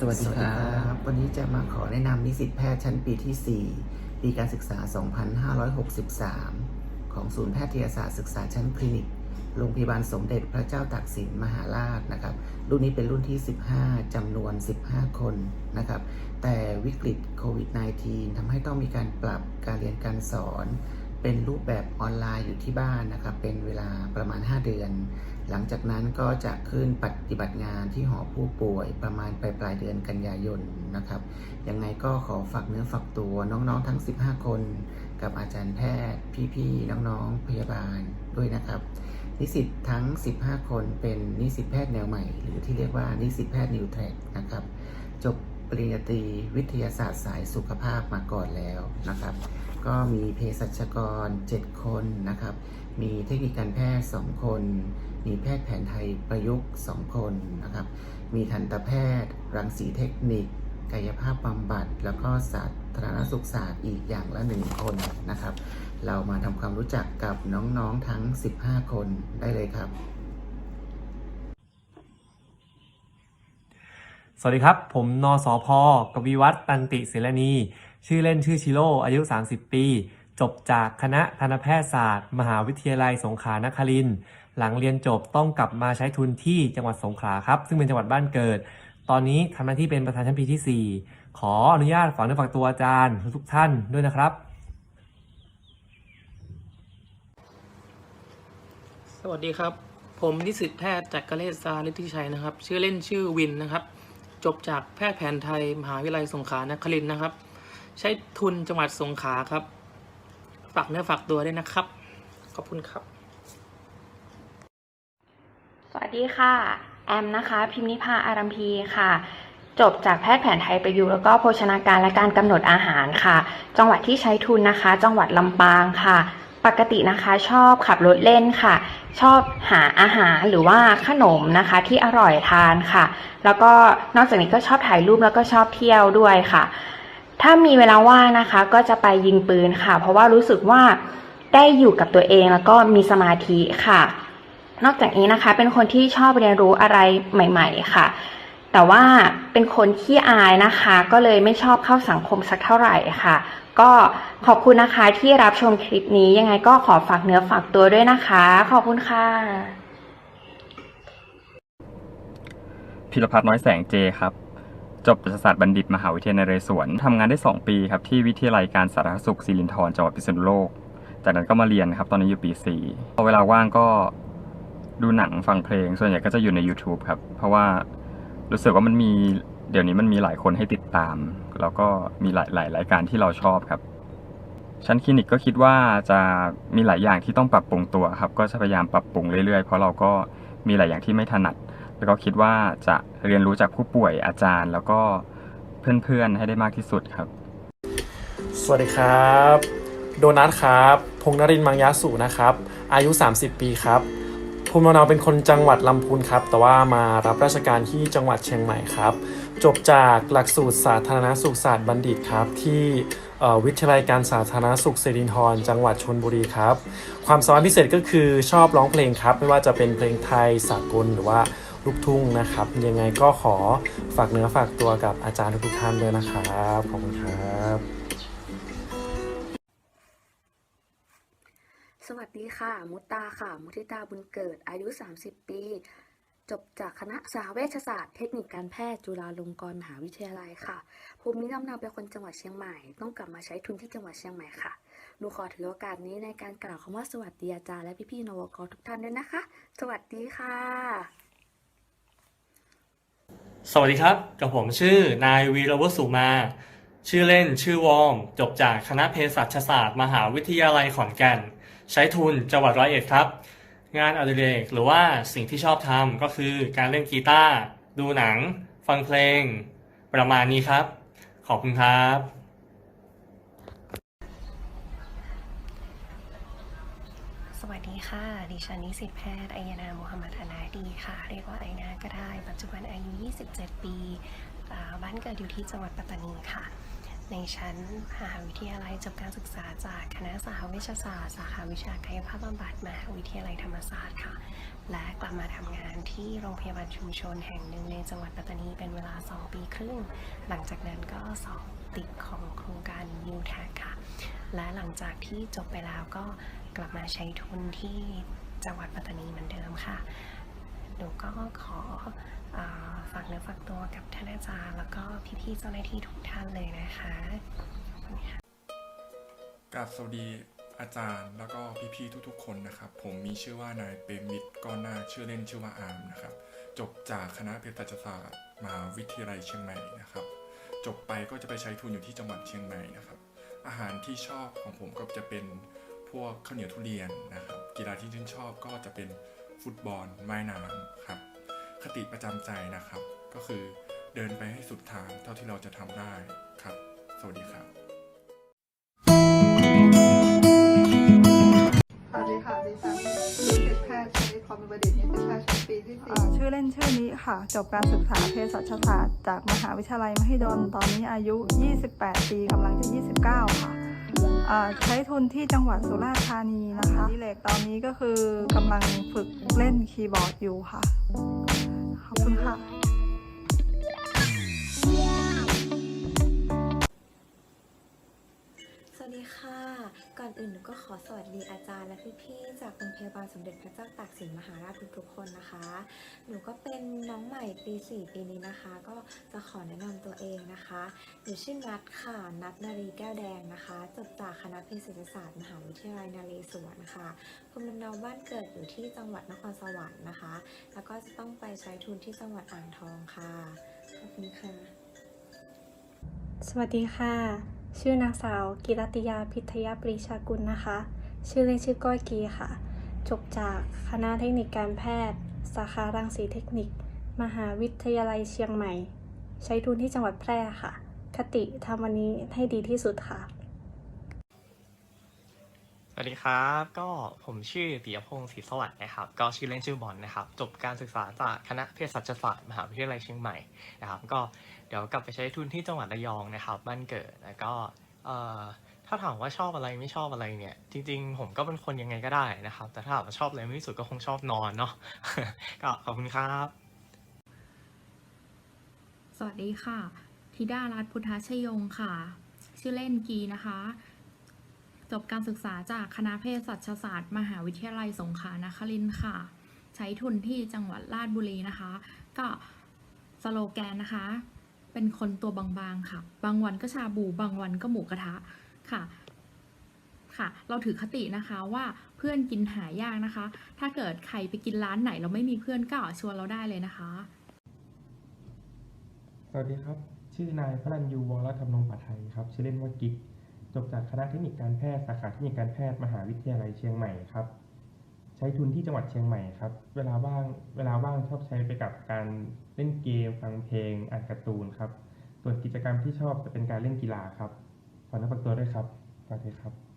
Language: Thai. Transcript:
สวัสดีครับวันนี้จะมาขอแนะนำนิสิตแพทย์ชั้นปีที่ 4 ปีการศึกษา 2563 ของศูนย์แพทยศาสตร์ศึกษาชั้นคลินิก โรงพยาบาลสมเด็จพระเจ้าตากสินมหาราชนะครับ รุ่นนี้เป็นรุ่นที่ 15จำนวน 15 คนนะครับ แต่วิกฤตโควิด -19 ทำให้ต้องมีการปรับการเรียนการสอน เป็นรูปแบบออนไลน์อยู่ที่บ้านนะครับ เป็นเวลาประมาณ 5 เดือน หลังจากนั้นก็จะขึ้นปฏิบัติงานที่หอผู้ป่วยประมาณปลายปลายเดือนกันยายนนะครับ ยังไงก็ขอฝากเนื้อฝากตัวน้องๆทั้ง 15 คน กับอาจารย์แพทย์ พี่ๆน้องๆพยาบาลด้วยนะครับ นิสิตทั้ง 15 คนเป็นนิสิตแพทย์แนวใหม่ หรือที่เรียกว่านิสิตแพทย์นิวแทร็กนะครับ จบปริญญาตรีวิทยาศาสตร์สายสุขภาพมาก่อนแล้วนะครับ ก็มีเภสัชกร 7 คนนะครับ มีเทคนิคการแพทย์ 2 คน มีแพทย์แผนไทยประยุกต์2คนนะครับ มีทันตแพทย์ รังสีเทคนิค กายภาพบำบัด แล้วก็สาธารณสุขศาสตร์อีกอย่างละ1คนนะครับ เรามาทำความรู้จักกับน้องๆทั้ง 15 คนได้เลยครับ สวัสดีครับ ผมนสพกวีวัฒน์ตันติศิลนี ชื่อเล่นชื่อชิโร่อายุ 30 ปีจบจากคณะทันตแพทยศาสตร์ มหาวิทยาลัยสงขลานครินทร์ หลังเรียนจบต้องกลับมาใช้ทุนที่จังหวัดสงขลาครับ ซึ่งเป็นจังหวัดบ้านเกิด ตอนนี้ทำหน้าที่เป็นประธานชั้นปีที่ 4 ขออนุญาตฝากเนื้อฝากตัวอาจารย์ทุกท่านด้วยนะครับ สวัสดีครับ ผมนิสิตแพทย์จากกเลศซาลิทธิชัยนะครับ ชื่อเล่นชื่อวินนะครับ จบจากแพทย์แผนไทยมหาวิทยาลัยสงขลานครินทร์นะครับ ใช้ทุนจังหวัดสงขลาครับ ฝากเนื้อฝากตัวด้วยนะครับ ขอบคุณครับ วัสดีค่ะ แอมนะคะ พิมนิพาอารัมพีค่ะ จบจากแพทย์แผนไทยประยุกต์แล้วก็โภชนาการและการกำหนดอาหารค่ะ จังหวัดที่ใช้ทุนนะคะ จังหวัดลำปางค่ะ ปกตินะคะชอบขับรถเล่นค่ะ ชอบหาอาหารหรือว่าขนมนะคะที่อร่อยทานค่ะ แล้วก็นอกจากนี้ก็ชอบถ่ายรูปแล้วก็ชอบเที่ยวด้วยค่ะ ถ้ามีเวลาว่างนะคะ ก็จะไปยิงปืนค่ะ เพราะว่ารู้สึกว่าได้อยู่กับตัวเองแล้วก็มีสมาธิค่ะ นอกจากนี้นะคะเป็นคนที่ชอบเรียนรู้อะไรใหม่ ๆ ค่ะ แต่ว่าเป็นคนขี้อายนะคะ ก็เลยไม่ชอบเข้าสังคมสักเท่าไหร่ค่ะ ก็ขอบคุณนะคะที่รับชมคลิปนี้ยังไงก็ขอฝากเนื้อฝากตัวด้วยนะคะ ขอบคุณค่ะพิรพัฒน์น้อยแสงเจครับจบปรัฐศาสตร์บัณฑิตมหาวิทยาลัยนเรศวรทำงานได้ 2 ปีครับที่วิทยาลัยการสาธารณสุขศิรินธรจังหวัดพิษณุโลก จากนั้นก็มาเรียนครับตอนนี้อยู่ปี4พอเวลาว่างก็ ดูหนังฟังเพลง ส่วนใหญ่ก็จะอยู่ใน YouTube ครับ เพราะว่ารู้สึกว่ามันมีเดี๋ยวนี้มันมีหลายคนให้ติดตาม แล้วก็มีหลายหลายรายการที่เราชอบครับ ชั้นคลินิกก็คิดว่าจะมีหลายอย่างที่ต้องปรับปรุงตัวครับ ก็จะพยายามปรับปรุงเรื่อยๆ เพราะเราก็มีหลายอย่างที่ไม่ถนัด แล้วก็คิดว่าจะเรียนรู้จากผู้ป่วยอาจารย์ แล้วก็เพื่อนๆให้ได้มากที่สุดครับ สวัสดีครับ โดนัทครับ พงนรินมังยาสุนะครับ อายุ 30 ปีครับ ภูมิลำเนาเป็นคนจังหวัดลำพูนครับ แต่ว่ามารับราชการที่จังหวัดเชียงใหม่ครับ จบจากหลักสูตรสาธารณสุขศาสตร์บัณฑิตครับ ที่วิทยาลัยการสาธารณสุขสิรินธรจังหวัดชนบุรีครับ ความสามารถพิเศษก็คือชอบร้องเพลงครับ ไม่ว่าจะเป็นเพลงไทยสากลหรือว่าลูกทุ่งนะครับ ยังไงก็ขอฝากเนื้อฝากตัวกับอาจารย์ทุกท่านด้วยนะครับ ขอบคุณครับ สวัสดีค่ะ มุตตาค่ะ มุทิตาบุญเกิด อายุ 30 ปี จบจากคณะสาเวชศาสตร์เทคนิคการแพทย์จุฬาลงกรณ์มหาวิทยาลัยค่ะ ภูมิลำเนาเป็นคนจังหวัดเชียงใหม่ ต้องกลับมาใช้ทุนที่จังหวัดเชียงใหม่ค่ะ หนูขอถือโอกาสนี้ในการกล่าวคำว่าสวัสดีอาจารย์และพี่ๆนวกทุกท่านด้วยนะคะ สวัสดีค่ะ สวัสดีครับ กับผมชื่อนายวีรวสุมา ชื่อเล่นชื่อวอมจบจากคณะเภสัชศาสตร์ มหาวิทยาลัยขอนแก่น ใช้ทุนจังหวัดร้อยเอ็ดครับ งานอดิเรกหรือว่าสิ่งที่ชอบทำก็คือการเล่นกีตาร์ดูหนัง ฟังเพลง ประมาณนี้ครับ ขอบคุณครับสวัสดีค่ะ ดิฉันนิสิตแพทย์อัยนามุฮัมมัดอนาดีค่ะ เรียกว่าไอนาก็ได้ ปัจจุบันอายุ 27 ปี บ้านเกิดอยู่ที่จังหวัดปัตตานีค่ะ ในชั้นมหาวิทยาลัยจบการศึกษาจากคณะสาเวชาศาสตร์สาขาวิชากายภาพบำบัดมหาวิทยาลัยธรรมศาสตร์ค่ะ และกลับมาทำงานที่โรงพยาบาลชุมชนแห่งหนึ่งในจังหวัดปัตตานีเป็นเวลา 2 ปีคครึ่ง หลังจากนั้นก็สอบติดของโครงการ New t a g ค่ะ และหลังจากที่จบไปแล้วก็กลับมาใช้ทุนที่จังหวัดปัตตานีเหมือนเดิมค่ะ หนูก็ขออฝากเนื้อฝากตัวกับท่านอาจารย์ แล้วก็พี่ๆเจ้าหน้าที่ทุกท่านเลยนะคะขอบคุณค่ะกับสวัสดีอาจารย์แล้วก็พี่ๆทุกๆ คนนะครับ ผมมีชื่อว่านายเปรมมิตรก้อนนาชื่อเล่นชื่อว่าอาร์มนะครับ จบจากคณะเภสัชศาสตร์มหาวิทยาลัยเชียงใหม่นะครับ จบไปก็จะไปใช้ทุนอยู่ที่จังหวัดเชียงใหม่นะครับ อาหารที่ชอบของผมก็จะเป็นพวกข้าวเหนียวทุเรียนนะครับ กีฬาที่ชื่นชอบก็จะเป็น ฟุตบอลไม้น้ำครับ คติประจำใจนะครับ ก็คือเดินไปให้สุดทางเท่าที่เราจะทำได้ครับ สวัสดีครับ สวัสดีค่ะดิฉันนิสิตแพทย์ชลิตพรบดิตนิสิตแพทย์ชั้นปีที่สี่ ชื่อเล่นชื่อนี้ค่ะ จบการศึกษาเภสัชศาสตร์จากมหาวิทยาลัยมหิดล ตอนนี้อายุ 28 ปีกำลังจะ 29 ค่ะอ่า ใช้ทุนที่จังหวัดสุราษฎร์ธานีนะคะดิเลกตอนนี้ก็คือกำลังฝึกเล่นคีย์บอร์ดอยู่ค่ะ ขอบคุณค่ะ วัสดีค่ะ ก่อนอื่นหนูก็ขอสวัสดีอาจารย์และพี่ๆจากโรงพยาบาลสมเด็จพระเจ้าตากสินมหาราชทุกๆคนนะคะ หนูก็เป็นน้องใหม่ปี 4 ปีนี้นะคะ ก็จะขอแนะนำตัวเองนะคะหนูชื่อนัทค่ะนัทนารีแก้วแดงนะคะ จบจากคณะเภสัชศาสตร์มหาวิทยาลัยนเรศวรค่ะภูมิลำเนาบ้านเกิดอยู่ที่จังหวัดนครสวรรค์นะคะ แล้วก็จะต้องไปใช้ทุนที่จังหวัดอ่างทองค่ะขอบคุณค่ะ สวัสดีค่ะ ชื่อนางสาว กิรติยาพิทยาปรีชากุลนะคะ ชื่อเล่นชื่อก้อยกีค่ะ จบจากคณะเทคนิคการแพทย์ สาขารังสีเทคนิค มหาวิทยาลัยเชียงใหม่ ใช้ทุนที่จังหวัดแพร่ค่ะ คติทำวันนี้ให้ดีที่สุดค่ะ วัสดีครับ ก็ผมชื่อปิยพงศ์ศรีสวัสดิ์นะครับ ก็ชื่อเล่นชื่อบอลนะครับ จบการศึกษาจากคณะเภสัชศาสตร์มหาวิทยาลัยเชียงใหม่นะครับ ก็เดี๋ยวกลับไปใช้ทุนที่จังหวัดระยองนะครับบ้านเกิดแล้วก็เอ่อถ้าถามว่าชอบอะไรไม่ชอบอะไรเนี่ย จริงๆ ผมก็เป็นคนยังไงก็ได้นะครับ แต่ถ้าถามว่าชอบอะไรมากที่สุดก็คงชอบนอนเนาะก็ขอบคุณครับ สวัสดีค่ะธิดารัตน์พุทธชยงค่ะ ชื่อเล่นกีนะคะ จบการศึกษาจากคณะเภสัชศาสตร์ มหาวิทยาลัยสงขลานครินทร์ค่ะ ใช้ทุนที่จังหวัดราชบุรีนะคะ ก็สโลแกนนะคะ เป็นคนตัวบางๆค่ะ บางวันก็ชาบู บางวันก็หมูกระทะค่ะค่ะ เราถือคตินะคะว่าเพื่อนกินหายากนะคะ ถ้าเกิดใครไปกินร้านไหน เราไม่มีเพื่อนก็ชวนเราได้เลยนะคะ สวัสดีครับ ชื่อนายพรัญยูวรธรรมรงปัทไทยครับ ชื่อเล่นว่ากิ๊ก จบจากคณะเทคนิคการแพทย์สาขาเทคนิคการแพทย์มหาวิทยาลัยเชียงใหม่ครับ ใช้ทุนที่จังหวัดเชียงใหม่ครับ เวลาว่างเวลาว่างชอบใช้ไปกับการเล่นเกมฟังเพลง อ่านการ์ตูนครับ ส่วนกิจกรรมที่ชอบจะเป็นการเล่นกีฬาครับขอนับตัวด้วยครับสวัสดีครับ